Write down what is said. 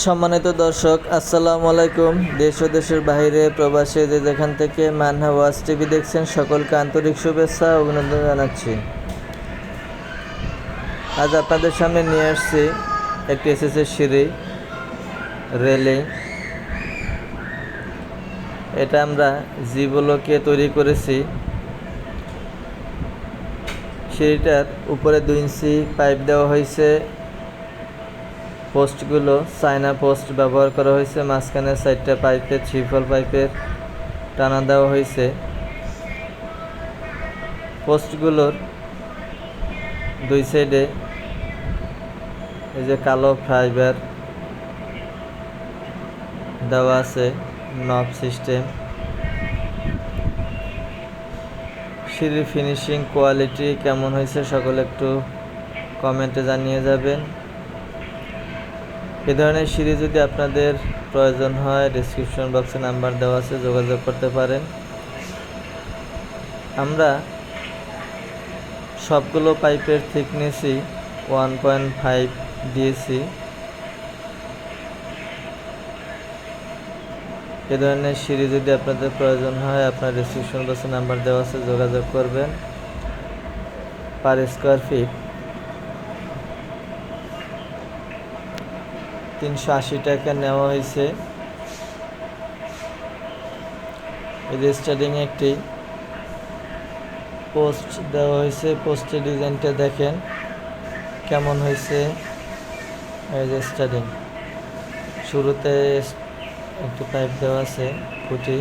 সম্মানিত দর্শক, আসসালামু আলাইকুম। দেশ ও দেশের বাইরে প্রবাসী যে যেখান থেকে মানহা ওয়াজ টিভি দেখছেন, সকলকে আন্তরিক শুভেচ্ছা অভিনন্দন জানাচ্ছি। আজ আপনাদের সামনে নিয়ে আসছি একটি এসএসের সিঁড়ি রেলিং। এটা আমরা জিবলোকে তৈরি করেছি। সিঁড়িটার উপরে দুই ইঞ্চি পাইপ দেওয়া হয়েছে। পোস্টগুলো চায়না পোস্ট ব্যবহার করা হয়েছে। মাঝখানে সাইডটা পাইপের ছিফল পাইপের টানা দেওয়া হয়েছে। পোস্টগুলোর দুই সাইডে এই যে কালো ফাইবার দেওয়া আছে, নব সিস্টেম। সিঁড়ির ফিনিশিং কোয়ালিটি কেমন হয়েছে সকলে একটু কমেন্টে জানিয়ে যাবেন। এ ধরনের সিঁড়ি যদি আপনাদের প্রয়োজন হয় ডিসক্রিপশন বক্সে নাম্বার দেওয়া আছে, যোগাযোগ করতে পারেন। আমরা সবগুলো পাইপের থিকনেসই ওয়ান পয়েন্ট ফাইভ দিয়েছি। এ ধরনের সিঁড়ি যদি আপনাদের প্রয়োজন হয়, আপনার ডিসক্রিপশন বক্সে নাম্বার দেওয়া আছে, যোগাযোগ করবেন। পার স্কোয়ার ফিট তিনশো আশি টাকা নেওয়া হয়েছে। রেজিস্টারিং একটি পোস্ট দেওয়া হয়েছে। পোস্টের ডিজাইনটা দেখেন কেমন হয়েছে। রেজিস্টারিং শুরুতে একটু পাইপ দেওয়া আছে খুঁটি।